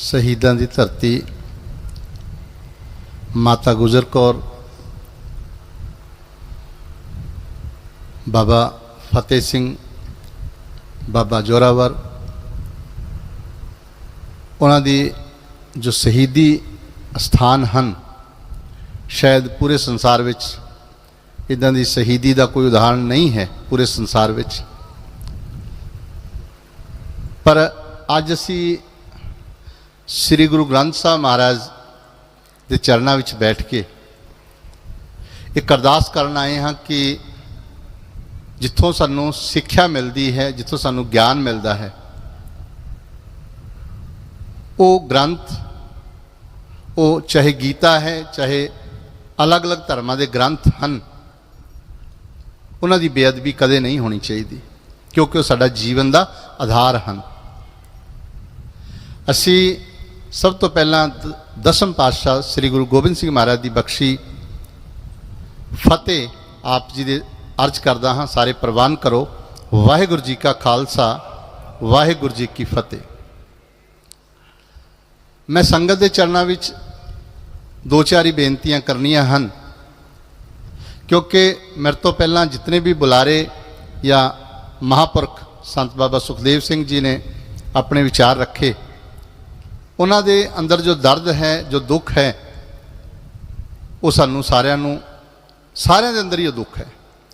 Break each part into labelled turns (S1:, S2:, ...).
S1: ਸ਼ਹੀਦਾਂ ਦੀ ਧਰਤੀ ਮਾਤਾ ਗੁਜਰ ਕੌਰ, ਬਾਬਾ ਫਤਿਹ ਸਿੰਘ, ਬਾਬਾ ਜੋਰਾਵਰ, ਉਹਨਾਂ ਦੀ ਜੋ ਸ਼ਹੀਦੀ ਸਥਾਨ ਹਨ, ਸ਼ਾਇਦ ਪੂਰੇ ਸੰਸਾਰ ਵਿੱਚ ਇਦਾਂ ਦੀ ਸ਼ਹੀਦੀ ਦਾ ਕੋਈ ਉਦਾਹਰਣ ਨਹੀਂ ਹੈ ਪੂਰੇ ਸੰਸਾਰ ਵਿੱਚ। ਪਰ ਅੱਜ ਅਸੀਂ ਸ੍ਰੀ ਗੁਰੂ ਗ੍ਰੰਥ ਸਾਹਿਬ ਮਹਾਰਾਜ ਦੇ ਚਰਨਾਂ ਵਿੱਚ ਬੈਠ ਕੇ ਇੱਕ ਅਰਦਾਸ ਕਰਨ ਆਏ ਹਾਂ ਕਿ ਜਿੱਥੋਂ ਸਾਨੂੰ ਸਿੱਖਿਆ ਮਿਲਦੀ ਹੈ, ਜਿੱਥੋਂ ਸਾਨੂੰ ਗਿਆਨ ਮਿਲਦਾ ਹੈ, ਉਹ ਗ੍ਰੰਥ, ਉਹ ਚਾਹੇ ਗੀਤਾ ਹੈ, ਚਾਹੇ ਅਲੱਗ-ਅਲੱਗ ਧਰਮਾਂ ਦੇ ਗ੍ਰੰਥ ਹਨ, ਉਹਨਾਂ ਦੀ ਬੇਅਦਬੀ ਕਦੇ ਨਹੀਂ ਹੋਣੀ ਚਾਹੀਦੀ, ਕਿਉਂਕਿ ਉਹ ਸਾਡਾ ਜੀਵਨ ਦਾ ਆਧਾਰ ਹਨ। ਅਸੀਂ ਸਭ ਤੋਂ ਪਹਿਲਾਂ ਦ- ਦਸਮ ਪਾਤਸ਼ਾਹ ਸ੍ਰੀ ਗੁਰੂ ਗੋਬਿੰਦ ਸਿੰਘ ਮਹਾਰਾਜ ਦੀ ਬਖਸ਼ੀ ਫਤਿਹ ਆਪ ਜੀ ਦੇ ਅਰਜ਼ ਕਰਦਾ ਹਾਂ, ਸਾਰੇ ਪ੍ਰਵਾਨ ਕਰੋ। ਵਾਹਿਗੁਰੂ ਜੀ ਕਾ ਖਾਲਸਾ, ਵਾਹਿਗੁਰੂ ਜੀ ਕੀ ਫਤਿਹ। ਮੈਂ ਸੰਗਤ ਦੇ ਚਰਨਾਂ ਵਿੱਚ ਦੋ ਚਾਰ ਹੀ ਬੇਨਤੀਆਂ ਕਰਨੀਆਂ ਹਨ। ਕਿਉਂਕਿ ਮੇਰੇ ਤੋਂ ਪਹਿਲਾਂ ਜਿਤਨੇ ਵੀ ਬੁਲਾਰੇ ਜਾਂ ਮਹਾਪੁਰਖ ਸੰਤ ਬਾਬਾ ਸੁਖਦੇਵ ਸਿੰਘ ਜੀ ਨੇ ਆਪਣੇ ਵਿਚਾਰ ਰੱਖੇ ਉਹਨਾਂ ਦੇ ਅੰਦਰ ਜੋ ਦਰਦ ਹੈ, ਜੋ ਦੁੱਖ ਹੈ, ਉਹ ਸਾਨੂੰ ਸਾਰਿਆਂ ਨੂੰ, ਸਾਰਿਆਂ ਦੇ ਅੰਦਰ ਹੀ ਉਹ ਦੁੱਖ ਹੈ।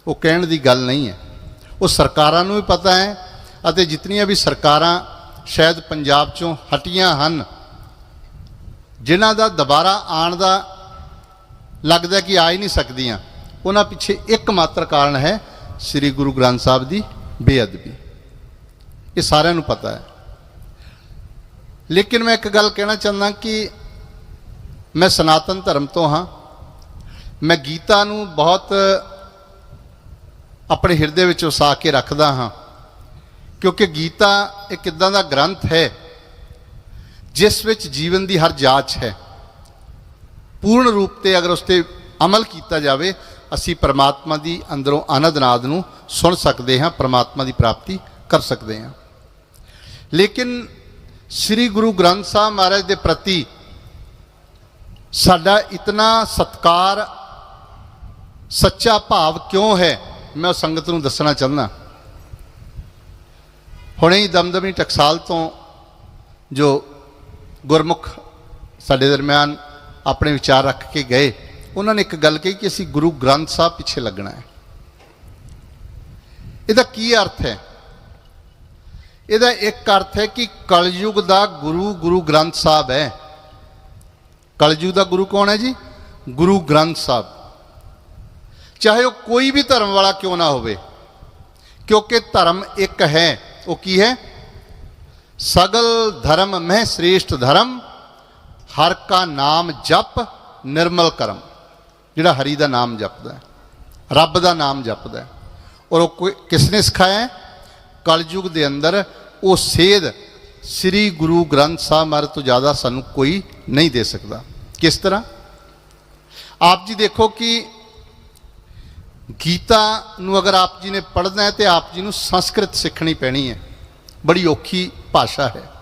S1: ਉਹ ਕਹਿਣ ਦੀ ਗੱਲ ਨਹੀਂ ਹੈ। ਉਹ ਸਰਕਾਰਾਂ ਨੂੰ ਵੀ ਪਤਾ ਹੈ ਅਤੇ ਜਿਤਨੀਆਂ ਵੀ ਸਰਕਾਰਾਂ ਸ਼ਾਇਦ ਪੰਜਾਬ ਚੋਂ ਹਟੀਆਂ ਹਨ, ਜਿਨ੍ਹਾਂ ਦਾ ਦੁਬਾਰਾ ਆਉਣ ਦਾ ਲੱਗਦਾ ਕਿ ਆ ਹੀ ਨਹੀਂ ਸਕਦੀਆਂ, ਉਹਨਾਂ ਪਿੱਛੇ ਇੱਕ ਮਾਤਰ ਕਾਰਨ ਹੈ, ਸ੍ਰੀ ਗੁਰੂ ਗ੍ਰੰਥ ਸਾਹਿਬ ਦੀ ਬੇਅਦਬੀ। ਇਹ ਸਾਰਿਆਂ ਨੂੰ ਪਤਾ ਹੈ। ਲੇਕਿਨ ਮੈਂ ਇੱਕ ਗੱਲ ਕਹਿਣਾ ਚਾਹੁੰਦਾ ਕਿ ਮੈਂ ਸਨਾਤਨ ਧਰਮ ਤੋਂ ਹਾਂ। ਮੈਂ ਗੀਤਾ ਨੂੰ ਬਹੁਤ ਆਪਣੇ ਹਿਰਦੇ ਵਿੱਚ ਉਸਾ ਕੇ ਰੱਖਦਾ ਹਾਂ। ਕਿਉਂਕਿ ਗੀਤਾ ਇੱਕ ਇਦਾਂ ਦਾ ਗ੍ਰੰਥ ਹੈ, ਜਿਸ ਵਿੱਚ ਜੀਵਨ ਦੀ ਹਰ ਜਾਂਚ ਹੈ। ਪੂਰਨ ਰੂਪ ਤੇ ਅਗਰ ਉਸ ਤੇ ਅਮਲ ਕੀਤਾ ਜਾਵੇ, ਅਸੀਂ ਪਰਮਾਤਮਾ ਦੀ ਅੰਦਰੋਂ ਆਨੰਦ ਨਾਦ ਨੂੰ ਸੁਣ ਸਕਦੇ ਹਾਂ, ਪਰਮਾਤਮਾ ਦੀ ਪ੍ਰਾਪਤੀ ਕਰ ਸਕਦੇ ਹਾਂ। ਲੇਕਿਨ ਸ੍ਰੀ ਗੁਰੂ ਗ੍ਰੰਥ ਸਾਹਿਬ ਮਹਾਰਾਜ ਦੇ ਪ੍ਰਤੀ ਸਾਡਾ ਇਤਨਾ ਸਤਕਾਰ, ਸੱਚਾ ਭਾਵ ਕਿਉਂ ਹੈ? ਮੈਂ ਉਹ ਸੰਗਤ ਨੂੰ ਦੱਸਣਾ ਚਾਹੁੰਦਾ। ਹੁਣੇ ਹੀ ਦਮਦਮੀ ਟਕਸਾਲ ਤੋਂ ਜੋ ਗੁਰਮੁਖ ਸਾਡੇ ਦਰਮਿਆਨ ਆਪਣੇ ਵਿਚਾਰ ਰੱਖ ਕੇ ਗਏ, ਉਹਨਾਂ ਨੇ ਇੱਕ ਗੱਲ ਕਹੀ ਕਿ ਅਸੀਂ ਗੁਰੂ ਗ੍ਰੰਥ ਸਾਹਿਬ ਪਿੱਛੇ ਲੱਗਣਾ ਹੈ। ਇਹਦਾ ਕੀ ਅਰਥ ਹੈ? ਇਹਦਾ ਇੱਕ ਅਰਥ ਹੈ ਕਿ ਕਲਯੁਗ ਦਾ ਗੁਰੂ ਗੁਰੂ ਗ੍ਰੰਥ ਸਾਹਿਬ ਹੈ। ਕਲਯੁਗ ਦਾ ਗੁਰੂ ਕੌਣ ਹੈ ਜੀ? ਗੁਰੂ ਗ੍ਰੰਥ ਸਾਹਿਬ। ਚਾਹੇ ਉਹ ਕੋਈ ਵੀ ਧਰਮ ਵਾਲਾ ਕਿਉਂ ਨਾ ਹੋਵੇ, ਕਿਉਂਕਿ ਧਰਮ ਇੱਕ ਹੈ, ਉਹ ਕੀ ਹੈ? ਸਗਲ ਧਰਮ ਮਹਿ ਸ੍ਰੇਸ਼ਟ ਧਰਮ, ਹਰ ਕਾ ਨਾਮ ਜਪ ਨਿਰਮਲ ਕਰਮ। ਜਿਹੜਾ ਹਰੀ ਦਾ ਨਾਮ ਜਪਦਾ ਹੈ, ਰੱਬ ਦਾ ਨਾਮ ਜਪਦਾ ਹੈ। ਔਰ ਉਹ ਕੋਈ ਕਿਸ ਨੇ ਸਿਖਾਇਆ ਹੈ? ਕਲਯੁਗ ਦੇ ਅੰਦਰ ਉਹ ਸੇਧ ਸ੍ਰੀ ਗੁਰੂ ਗ੍ਰੰਥ ਸਾਹਿਬ ਮਹਾਰਾਜ ਤੋਂ ਜ਼ਿਆਦਾ ਸਾਨੂੰ ਕੋਈ ਨਹੀਂ ਦੇ ਸਕਦਾ। ਕਿਸ ਤਰ੍ਹਾਂ? ਆਪ ਜੀ ਦੇਖੋ ਕਿ ਗੀਤਾ ਨੂੰ ਅਗਰ ਆਪ ਜੀ ਨੇ ਪੜ੍ਹਨਾ ਹੈ ਤੇ ਆਪ ਜੀ ਨੂੰ ਸੰਸਕ੍ਰਿਤ ਸਿੱਖਣੀ ਪੈਣੀ ਹੈ। ਬੜੀ ਔਖੀ ਭਾਸ਼ਾ ਹੈ।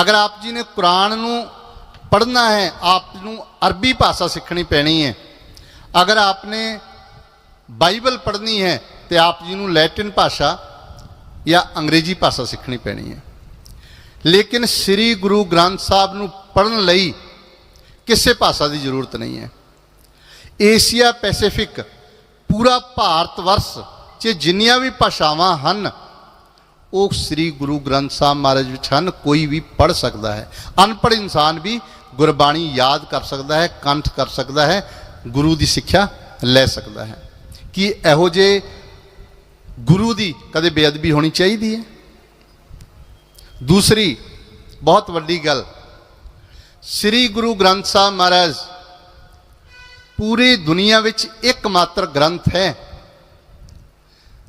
S1: ਅਗਰ ਆਪ ਜੀ ਨੇ ਕੁਰਾਨ ਨੂੰ ਪੜ੍ਹਨਾ ਹੈ, ਆਪ ਨੂੰ ਅਰਬੀ ਭਾਸ਼ਾ ਸਿੱਖਣੀ ਪੈਣੀ ਹੈ। ਅਗਰ ਆਪਨੇ ਬਾਈਬਲ ਪੜ੍ਹਨੀ ਹੈ ਤੇ ਆਪ ਜੀ ਨੂੰ ਲੈਟਿਨ ਭਾਸ਼ਾ ਜਾਂ ਅੰਗਰੇਜ਼ੀ ਭਾਸ਼ਾ ਸਿੱਖਣੀ ਪੈਣੀ ਹੈ। ਲੇਕਿਨ ਸ੍ਰੀ ਗੁਰੂ ਗ੍ਰੰਥ ਸਾਹਿਬ ਨੂੰ ਪੜ੍ਹਨ ਲਈ ਕਿਸੇ ਭਾਸ਼ਾ ਦੀ ਜ਼ਰੂਰਤ ਨਹੀਂ ਹੈ। ਏਸ਼ੀਆ ਪੈਸੀਫਿਕ ਪੂਰਾ ਭਾਰਤ ਵਰਸ਼ 'ਚ ਜਿੰਨੀਆਂ ਵੀ ਭਾਸ਼ਾਵਾਂ ਹਨ, ਉਹ ਸ੍ਰੀ ਗੁਰੂ ਗ੍ਰੰਥ ਸਾਹਿਬ ਮਹਾਰਾਜ ਵਿੱਚ ਹਨ, ਕੋਈ ਵੀ ਪੜ੍ਹ ਸਕਦਾ ਹੈ। ਅਨਪੜ੍ਹ ਇਨਸਾਨ ਵੀ ਗੁਰਬਾਣੀ ਯਾਦ ਕਰ ਸਕਦਾ ਹੈ, ਕੰਠ ਕਰ ਸਕਦਾ ਹੈ, ਗੁਰੂ ਦੀ ਸਿੱਖਿਆ ਲੈ ਸਕਦਾ ਹੈ। ਕਿ ਇਹੋ ਜੇ ਗੁਰੂ ਦੀ ਕਦੇ ਬੇਅਦਬੀ ਹੋਣੀ ਚਾਹੀਦੀ ਹੈ? ਦੂਸਰੀ, ਬਹੁਤ ਵੱਡੀ ਗੱਲ, ਸ੍ਰੀ ਗੁਰੂ ਗ੍ਰੰਥ ਸਾਹਿਬ ਮਹਾਰਾਜ ਪੂਰੀ ਦੁਨੀਆ ਵਿੱਚ ਇੱਕਮਾਤਰ ਗ੍ਰੰਥ ਹੈ,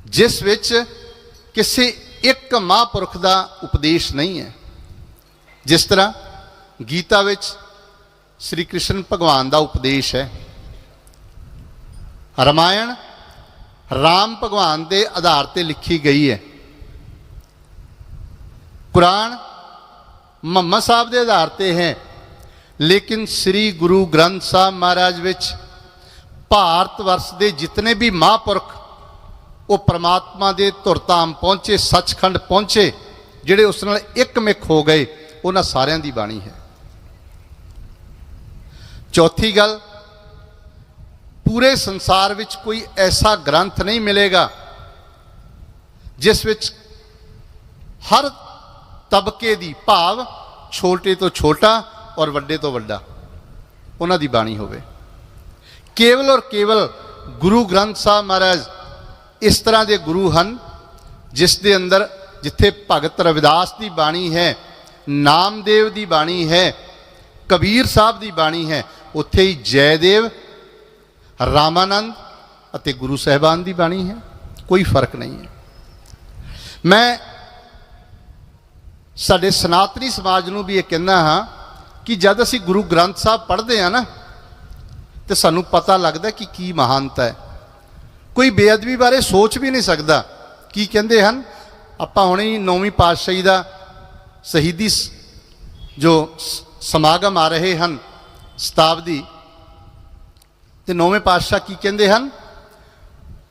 S1: ਜਿਸ ਵਿੱਚ ਕਿਸੇ ਇੱਕ ਮਹਾਂਪੁਰਖ ਦਾ ਉਪਦੇਸ਼ ਨਹੀਂ ਹੈ। ਜਿਸ ਤਰ੍ਹਾਂ ਗੀਤਾ ਵਿੱਚ ਸ੍ਰੀ ਕ੍ਰਿਸ਼ਨ ਭਗਵਾਨ ਦਾ ਉਪਦੇਸ਼ ਹੈ। ਰਾਮਾਇਣ ਰਾਮ ਭਗਵਾਨ ਦੇ ਆਧਾਰ ਤੇ ਲਿਖੀ ਗਈ ਹੈ। ਕੁਰਾਨ ਮੁਹੰਮਦ ਸਾਹਿਬ ਦੇ ਆਧਾਰ ਤੇ ਹੈ। ਲੇਕਿਨ ਸ੍ਰੀ ਗੁਰੂ ਗ੍ਰੰਥ ਸਾਹਿਬ ਮਹਾਰਾਜ ਵਿੱਚ ਭਾਰਤ ਵਰਸ਼ ਦੇ ਜਿਤਨੇ ਵੀ ਮਹਾਂਪੁਰਖ, ਉਹ ਪ੍ਰਮਾਤਮਾ ਦੇ ਧੁਰਤਾਮ ਪਹੁੰਚੇ, ਸੱਚਖੰਡ ਪਹੁੰਚੇ, ਜਿਹੜੇ ਉਸ ਨਾਲ ਇੱਕ ਇੱਕਮਿਕ ਹੋ ਗਏ, ਉਹਨਾਂ ਸਾਰਿਆਂ ਦੀ ਬਾਣੀ ਹੈ। ਚੌਥੀ ਗੱਲ ਪੂਰੇ ਸੰਸਾਰ ਵਿੱਚ ਕੋਈ ਐਸਾ ਗ੍ਰੰਥ ਨਹੀਂ ਮਿਲੇਗਾ ਜਿਸ ਵਿੱਚ ਹਰ ਤਬਕੇ ਦੀ ਭਾਵ ਛੋਟੇ ਤੋਂ ਛੋਟਾ ਔਰ ਵੱਡੇ ਤੋਂ ਵੱਡਾ ਉਹਨਾਂ ਦੀ ਬਾਣੀ ਹੋਵੇ। ਕੇਵਲ ਔਰ ਕੇਵਲ ਗੁਰੂ ਗ੍ਰੰਥ ਸਾਹਿਬ ਮਹਾਰਾਜ ਇਸ ਤਰ੍ਹਾਂ ਦੇ ਗੁਰੂ ਹਨ ਜਿਸ ਦੇ ਅੰਦਰ ਜਿੱਥੇ ਭਗਤ ਰਵਿਦਾਸ ਦੀ ਬਾਣੀ ਹੈ, ਨਾਮਦੇਵ ਦੀ ਬਾਣੀ ਹੈ, ਕਬੀਰ ਸਾਹਿਬ ਦੀ ਬਾਣੀ ਹੈ, ਉੱਥੇ ਹੀ ਜੈਦੇਵ ਰਾਮਾਨੰਦ ਅਤੇ ਗੁਰੂ ਸਾਹਿਬਾਨ ਦੀ ਬਾਣੀ ਹੈ, ਕੋਈ ਫ਼ਰਕ ਨਹੀਂ ਹੈ। ਮੈਂ ਸਾਡੇ ਸਨਾਤਨੀ ਸਮਾਜ ਨੂੰ ਵੀ ਇਹ ਕਹਿੰਦਾ ਹਾਂ ਕਿ ਜਦ ਅਸੀਂ ਗੁਰੂ ਗ੍ਰੰਥ ਸਾਹਿਬ ਪੜ੍ਹਦੇ ਆ ਨਾ, ਤੇ ਸਾਨੂੰ ਪਤਾ ਲੱਗਦਾ ਕਿ ਕੀ ਮਹਾਨਤਾ ਹੈ। ਕੋਈ ਬੇਅਦਬੀ ਬਾਰੇ ਸੋਚ ਵੀ ਨਹੀਂ ਸਕਦਾ। ਕੀ ਕਹਿੰਦੇ ਹਨ? ਆਪਾਂ ਹੁਣੇ ਨੌਵੀਂ ਪਾਤਸ਼ਾਹੀ ਦਾ ਸ਼ਹੀਦੀ ਸ- ਜੋ ਸਮਾਗਮ ਆ ਰਹੇ ਹਨ, ਸ਼ਤਾਬਦੀ ਤੇ ਨੌਵੇਂ ਪਾਤਸ਼ਾਹ ਕੀ ਕਹਿੰਦੇ ਹਨ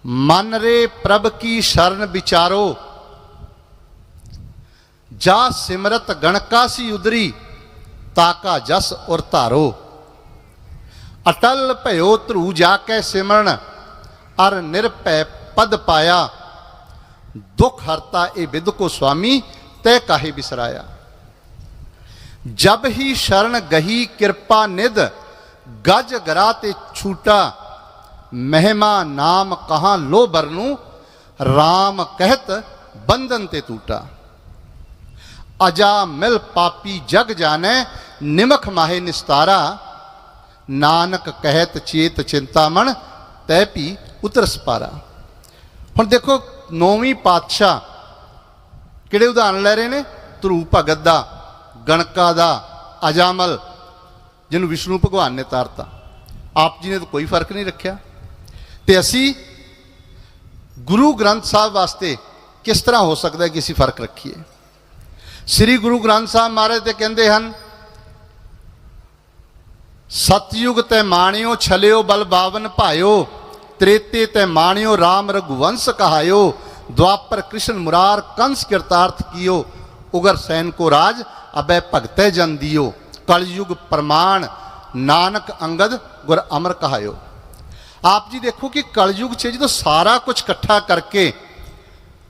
S1: ਮਨ ਰੇ ਪ੍ਰਭ ਕੀ ਸ਼ਰਨ ਵਿਚਾਰੋ ਜਾ ਸਿਮਰਤ ਗਣਕਾ ਸੀ ਉਦਰੀ ਤਾਕਾ ਜਸ ਔਰ ਧਾਰੋ ਅਟਲ ਭਇਓ ਧਰੂ ਜਾ ਕੇ ਸਿਮਰਨ ਅਰ ਨਿਰਭੈ ਪਦ ਪਾਇਆ ਦੁਖ ਹਰਤਾ ਇਹ ਵਿਦ ਕੋ ਸੁਆਮੀ ਤੈ ਕਾਹੇ ਬਿਸਰਾਇਆ ਜਬ ਹੀ ਸ਼ਰਨ ਗਹੀ ਕਿਰਪਾ ਨਿਧ ਗਜ ਗਰਾ ਤੇ ਛੂਟਾ, ਮਹਿਮਾ ਨਾਮ ਕਹਾਂ ਲੋ ਬਰਨੂ RAM ਕਹਿਤ ਬੰਧਨ ਤੇ ਟੂਟਾ ਅਜਾ ਮਿਲ ਪਾਪੀ ਜਗ ਜਾਣੈ, ਨਿਮਖ ਮਾਹੇ ਨਿਸਤਾਰਾ। ਨਾਨਕ ਕਹਿਤ ਚੇਤ ਚਿੰਤਾ ਚਿੰਤਾਮਣ ਤੈ ਪੀ ਉਤਰ ਸਪਾਰਾ। ਹੁਣ ਦੇਖੋ, ਨੌਵੀਂ ਪਾਤਸ਼ਾਹ ਕਿਹੜੇ ਉਦਾਹਰਣ ਲੈ ਰਹੇ ਨੇ? ਧਰੂ ਭਗਤ ਦਾ, ਗਣਕਾ ਦਾ, ਅਜਾਮਲ। ਜਿਹਨੂੰ ਵਿਸ਼ਨੂੰ ਭਗਵਾਨ ਨੇ ਤਾਰਤਾ। ਆਪ ਜੀ ਨੇ ਤਾਂ ਕੋਈ ਫ਼ਰਕ ਨਹੀਂ ਰੱਖਿਆ। ਤੇ ਅਸੀਂ ਗੁਰੂ ਗ੍ਰੰਥ ਸਾਹਿਬ ਵਾਸਤੇ ਕਿਸ ਤਰ੍ਹਾਂ ਹੋ ਸਕਦਾ ਕਿ ਅਸੀਂ ਫ਼ਰਕ ਰੱਖੀਏ? ਸ੍ਰੀ ਗੁਰੂ ਗ੍ਰੰਥ ਸਾਹਿਬ ਮਹਾਰਾਜ ਤੇ ਕਹਿੰਦੇ ਹਨ, ਸਤਯੁਗ ਤੇ ਮਾਣਿਓ ਛਲਿਓ ਬਲ ਬਾਵਨ ਭਾਇਓ, ਤ੍ਰੇਤੇ ਤੇ ਮਾਣਿਓ RAM ਰਘੁਵੰਸ਼ ਕਹਾਇਓ ਦੁਆਪਰ ਕ੍ਰਿਸ਼ਨ ਮੁਰਾਰ ਕੰਸ ਕਿਰਤਾਰਥ ਕੀਓ, ਉਗਰ ਸੈਨ ਕੋ ਰਾਜ ਅਬੈ ਭਗਤੈ ਜਨ ਦਿਓ। ਕਲਯੁਗ ਪ੍ਰਮਾਣ, ਨਾਨਕ ਅੰਗਦ ਗੁਰ ਅਮਰ ਕਹਾਇਓ। ਆਪ ਜੀ ਦੇਖੋ ਕਿ ਕਲਯੁਗ 'ਚ ਜਦੋਂ ਸਾਰਾ ਕੁਝ ਇਕੱਠਾ ਕਰਕੇ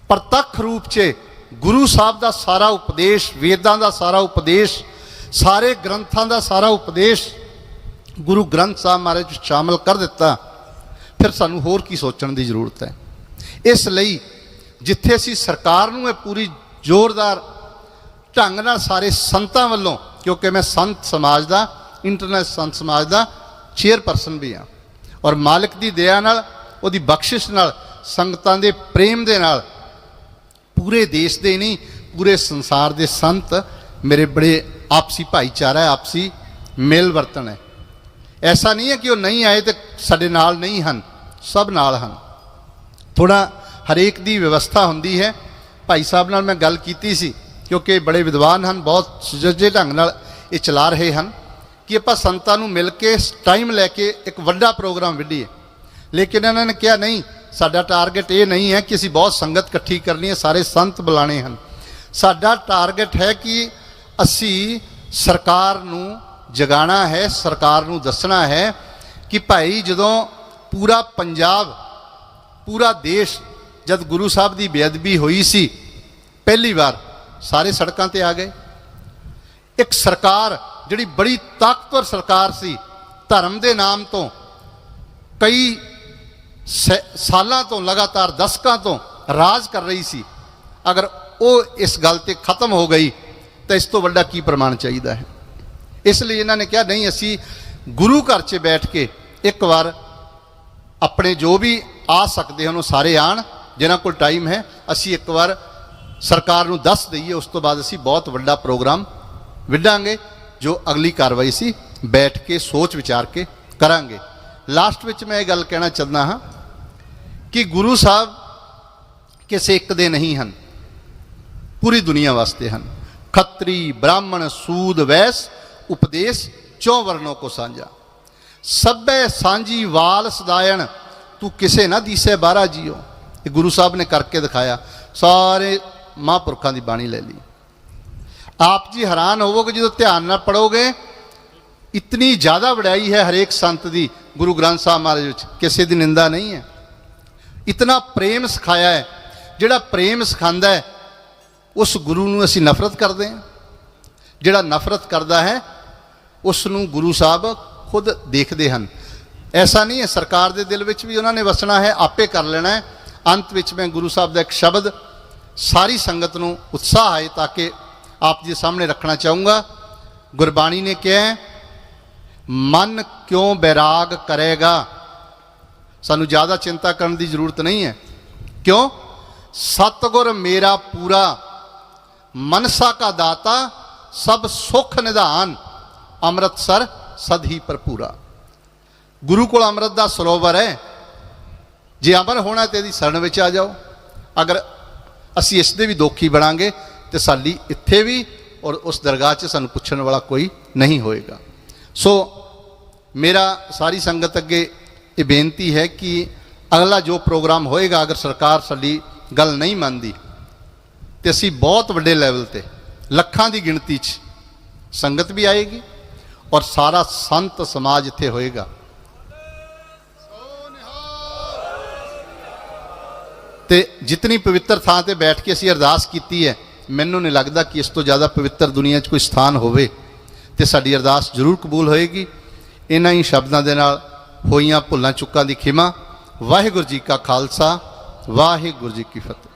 S1: ਪ੍ਰਤੱਖ ਰੂਪ 'ਚ ਗੁਰੂ ਸਾਹਿਬ ਦਾ ਸਾਰਾ ਉਪਦੇਸ਼, ਵੇਦਾਂ ਦਾ ਸਾਰਾ ਉਪਦੇਸ਼, ਸਾਰੇ ਗ੍ਰੰਥਾਂ ਦਾ ਸਾਰਾ ਉਪਦੇਸ਼ ਗੁਰੂ ਗ੍ਰੰਥ ਸਾਹਿਬ ਮਹਾਰਾਜ 'ਚ ਸ਼ਾਮਲ ਕਰ ਦਿੱਤਾ, ਫਿਰ ਸਾਨੂੰ ਹੋਰ ਕੀ ਸੋਚਣ ਦੀ ਜ਼ਰੂਰਤ ਹੈ? ਇਸ ਲਈ ਜਿੱਥੇ ਅਸੀਂ ਸਰਕਾਰ ਨੂੰ ਇਹ ਪੂਰੀ ਜ਼ੋਰਦਾਰ ਢੰਗ ਨਾਲ ਸਾਰੇ ਸੰਤਾਂ ਵੱਲੋਂ ਕਿਉਂਕਿ ਮੈਂ ਸੰਤ ਸਮਾਜ ਦਾ ਇੰਟਰਨੈਸ਼ਨਲ ਸੰਤ ਸਮਾਜ ਦਾ ਚੇਅਰਪਰਸਨ ਵੀ ਹਾਂ। ਔਰ ਮਾਲਕ ਦੀ ਦਇਆ ਨਾਲ, ਉਹਦੀ ਬਖਸ਼ਿਸ਼ ਨਾਲ, ਸੰਗਤਾਂ ਦੇ ਪ੍ਰੇਮ ਦੇ ਨਾਲ, ਪੂਰੇ ਦੇਸ਼ ਦੇ ਨਹੀਂ, ਪੂਰੇ ਸੰਸਾਰ ਦੇ ਸੰਤ ਮੇਰੇ ਬੜੇ ਆਪਸੀ ਭਾਈਚਾਰਾ ਹੈ, ਆਪਸੀ ਮੇਲ ਵਰਤਨ ਹੈ। ਐਸਾ ਨਹੀਂ ਹੈ ਕਿ ਉਹ ਨਹੀਂ ਆਏ ਤੇ ਸਾਡੇ ਨਾਲ ਨਹੀਂ ਹਨ, ਸਭ ਨਾਲ ਹਨ। ਥੋੜਾ ਹਰੇਕ ਦੀ ਵਿਵਸਥਾ ਹੁੰਦੀ ਹੈ। ਭਾਈ ਸਾਹਿਬ ਨਾਲ ਮੈਂ ਗੱਲ ਕੀਤੀ ਸੀ। ਕਿਉਂਕਿ ਬੜੇ ਵਿਦਵਾਨ ਹਨ, ਬਹੁਤ ਸੁਜੱਜੇ ਢੰਗ ਨਾਲ ਇਹ ਚਲਾ ਰਹੇ ਹਨ, ਕਿ ਆਪਾਂ ਸੰਤਾਂ ਨੂੰ ਮਿਲ ਕੇ ਟਾਈਮ ਲੈ ਕੇ ਇੱਕ ਵੱਡਾ ਪ੍ਰੋਗਰਾਮ ਵਿੱਢੀਏ। ਲੇਕਿਨ ਇਹਨਾਂ ਨੇ ਕਿਹਾ, ਨਹੀਂ, ਸਾਡਾ ਟਾਰਗੇਟ ਇਹ ਨਹੀਂ ਹੈ ਕਿ ਅਸੀਂ ਬਹੁਤ ਸੰਗਤ ਇਕੱਠੀ ਕਰਨੀ ਹੈ, ਸਾਰੇ ਸੰਤ ਬੁਲਾਣੇ ਹਨ। ਸਾਡਾ ਟਾਰਗੇਟ ਹੈ ਕਿ ਅਸੀਂ ਸਰਕਾਰ ਨੂੰ ਜਗਾਣਾ ਹੈ, ਸਰਕਾਰ ਨੂੰ ਦੱਸਣਾ ਹੈ ਕਿ ਭਾਈ ਜਦੋਂ ਪੂਰਾ ਪੰਜਾਬ, ਪੂਰਾ ਦੇਸ਼ ਜਦ ਗੁਰੂ ਸਾਹਿਬ ਦੀ ਬੇਅਦਬੀ ਹੋਈ ਸੀ, ਪਹਿਲੀ ਵਾਰ ਸਾਰੇ ਸੜਕਾਂ ਤੇ ਆ ਗਏ। ਇੱਕ ਸਰਕਾਰ ਜਿਹੜੀ ਬੜੀ ਤਾਕਤਵਰ ਸਰਕਾਰ ਸੀ, ਧਰਮ ਦੇ ਨਾਮ ਤੋਂ ਕਈ ਸ- ਸਾਲਾਂ ਤੋਂ ਲਗਾਤਾਰ ਦਸ਼ਕਾਂ ਤੋਂ ਰਾਜ ਕਰ ਰਹੀ ਸੀ। ਅਗਰ ਉਹ ਇਸ ਗੱਲ ਤੇ ਖਤਮ ਹੋ ਗਈ, ਤਾਂ ਇਸ ਤੋਂ ਵੱਡਾ ਕੀ ਪ੍ਰਮਾਣ ਚਾਹੀਦਾ ਹੈ? ਇਸ ਲਈ ਇਹਨਾਂ ਨੇ ਕਿਹਾ, ਨਹੀਂ, ਅਸੀਂ ਗੁਰੂ ਘਰ 'ਚ ਬੈਠ ਕੇ ਇੱਕ ਵਾਰ ਆਪਣੇ ਜੋ ਵੀ ਆ ਸਕਦੇ ਹਨ, ਉਹ ਸਾਰੇ ਆਣ, ਜਿਨ੍ਹਾਂ ਕੋਲ ਟਾਈਮ ਹੈ, ਅਸੀਂ ਇੱਕ ਵਾਰ ਸਰਕਾਰ ਨੂੰ ਦੱਸ ਦਈਏ, ਉਸ ਤੋਂ ਬਾਅਦ ਅਸੀਂ ਬਹੁਤ ਵੱਡਾ ਪ੍ਰੋਗਰਾਮ ਵਿੱਢਾਂਗੇ, ਜੋ ਅਗਲੀ ਕਾਰਵਾਈ ਸੀ ਬੈਠ ਕੇ, ਸੋਚ ਵਿਚਾਰ ਕੇ ਕਰਾਂਗੇ। ਲਾਸਟ ਵਿੱਚ ਮੈਂ ਇਹ ਗੱਲ ਕਹਿਣਾ ਚਾਹੁੰਦਾ ਹਾਂ ਕਿ ਗੁਰੂ ਸਾਹਿਬ ਕਿਸੇ ਇੱਕ ਦੇ ਨਹੀਂ ਹਨ, ਪੂਰੀ ਦੁਨੀਆ ਵਾਸਤੇ ਹਨ। ਖੱਤਰੀ, ਬ੍ਰਾਹਮਣ, ਸੂਦ, ਵੈਸ, ਉਪਦੇਸ਼, ਚੌ ਵਰਨੋ ਕੋ ਸਾਂਝਾ। ਸਭੇ ਸਾਂਝੀ ਵਾਲ ਸਦਾਇਣ, ਤੂੰ ਕਿਸੇ ਨਾ ਦੀਸੇ ਬਾਹਰਾ ਜੀਓ। ਇਹ ਗੁਰੂ ਸਾਹਿਬ ਨੇ ਕਰਕੇ ਦਿਖਾਇਆ। ਸਾਰੇ ਮਹਾਂਪੁਰਖਾਂ ਦੀ ਬਾਣੀ ਲੈ ਲਈ। ਆਪ ਜੀ ਹੈਰਾਨ ਹੋਵੋਗੇ ਜਦੋਂ ਧਿਆਨ ਨਾਲ ਪੜੋਗੇ ਇਤਨੀ ਜ਼ਿਆਦਾ ਵਡਿਆਈ ਹੈ ਹਰੇਕ ਸੰਤ ਦੀ ਗੁਰੂ ਗ੍ਰੰਥ ਸਾਹਿਬ ਮਹਾਰਾਜ ਵਿੱਚ, ਕਿਸੇ ਦੀ ਨਿੰਦਾ ਨਹੀਂ ਹੈ। ਇਤਨਾ ਪ੍ਰੇਮ ਸਿਖਾਇਆ ਹੈ, ਜਿਹੜਾ ਪ੍ਰੇਮ ਸਿਖਾਉਂਦਾ ਹੈ, ਉਸ ਗੁਰੂ ਨੂੰ ਅਸੀਂ ਨਫ਼ਰਤ ਕਰਦੇ ਹਾਂ। ਜਿਹੜਾ ਨਫ਼ਰਤ ਕਰਦਾ ਹੈ, ਉਸ ਨੂੰ ਗੁਰੂ ਸਾਹਿਬ ਖੁਦ ਦੇਖਦੇ ਹਨ। ਐਸਾ ਨਹੀਂ ਹੈ, ਸਰਕਾਰ ਦੇ ਦਿਲ ਵਿੱਚ ਵੀ ਉਹਨਾਂ ਨੇ ਵਸਣਾ ਹੈ, ਆਪੇ ਕਰ ਲੈਣਾ ਹੈ। ਅੰਤ ਵਿੱਚ ਮੈਂ ਗੁਰੂ ਸਾਹਿਬ ਦਾ ਇੱਕ ਸ਼ਬਦ ਸਾਰੀ ਸੰਗਤ ਨੂੰ ਉਤਸ਼ਾਹ ਆਏ ਤਾਂ ਕਿ ਆਪ ਜੀ ਦੇ ਸਾਹਮਣੇ ਰੱਖਣਾ ਚਾਹੂੰਗਾ। ਗੁਰਬਾਣੀ ਨੇ ਕਿਹਾ ਮਨ ਕਿਉਂ ਬੈਰਾਗ ਕਰੇਗਾ? ਸਾਨੂੰ ਜ਼ਿਆਦਾ ਚਿੰਤਾ ਕਰਨ ਦੀ ਜ਼ਰੂਰਤ ਨਹੀਂ ਹੈ। ਕਿਉਂ? ਸਤਗੁਰ ਮੇਰਾ ਪੂਰਾ, ਮਨਸਾ ਕਾ ਦਾਤਾ, ਸਭ ਸੁਖ ਨਿਧਾਨ, ਅੰਮ੍ਰਿਤਸਰ ਸਦ ਹੀ ਭਰਪੂਰਾ। ਗੁਰੂ ਕੋਲ ਅੰਮ੍ਰਿਤ ਦਾ ਸਰੋਵਰ ਹੈ। ਜੇ ਅਮਰ ਹੋਣਾ ਤੇ ਇਹਦੀ ਸ਼ਰਨ ਵਿੱਚ ਆ ਜਾਓ। ਅਗਰ ਅਸੀਂ ਇਸ ਦੇ ਵੀ ਦੋਖੀ ਬਣਾਂਗੇ ਤੇ ਸਾਡੀ ਇੱਥੇ ਵੀ ਔਰ ਉਸ ਦਰਗਾਹ 'ਚ ਸਾਨੂੰ ਪੁੱਛਣ ਵਾਲਾ ਕੋਈ ਨਹੀਂ ਹੋਏਗਾ। ਸੋ ਮੇਰਾ ਸਾਰੀ ਸੰਗਤ ਅੱਗੇ ਇਹ ਬੇਨਤੀ ਹੈ ਕਿ ਅਗਲਾ ਜੋ ਪ੍ਰੋਗਰਾਮ ਹੋਏਗਾ, ਅਗਰ ਸਰਕਾਰ ਸਾਡੀ ਗੱਲ ਨਹੀਂ ਮੰਨਦੀ ਤੇ ਅਸੀਂ ਬਹੁਤ ਵੱਡੇ ਲੈਵਲ ਤੇ ਲੱਖਾਂ ਦੀ ਗਿਣਤੀ 'ਚ ਸੰਗਤ ਵੀ ਆਏਗੀ ਔਰ ਸਾਰਾ ਸੰਤ ਸਮਾਜ ਇੱਥੇ ਹੋਏਗਾ। ਤੇ ਜਿਤਨੀ ਪਵਿੱਤਰ ਥਾਂ ਤੇ ਬੈਠ ਕੇ ਅਸੀਂ ਅਰਦਾਸ ਕੀਤੀ ਹੈ, ਮੈਨੂੰ ਨਹੀਂ ਲੱਗਦਾ ਕਿ ਇਸ ਤੋਂ ਜ਼ਿਆਦਾ ਪਵਿੱਤਰ ਦੁਨੀਆ 'ਚ ਕੋਈ ਸਥਾਨ ਹੋਵੇ। ਤੇ ਸਾਡੀ ਅਰਦਾਸ ਜ਼ਰੂਰ ਕਬੂਲ ਹੋਏਗੀ। ਇਹਨਾਂ ਹੀ ਸ਼ਬਦਾਂ ਦੇ ਨਾਲ ਹੋਈਆਂ ਭੁੱਲਾਂ ਚੁੱਕਾਂ ਦੀ ਖਿਮਾ। ਵਾਹਿਗੁਰੂ ਜੀ ਕਾ ਖਾਲਸਾ, ਵਾਹਿਗੁਰੂ ਜੀ ਕੀ ਫਤਿਹ।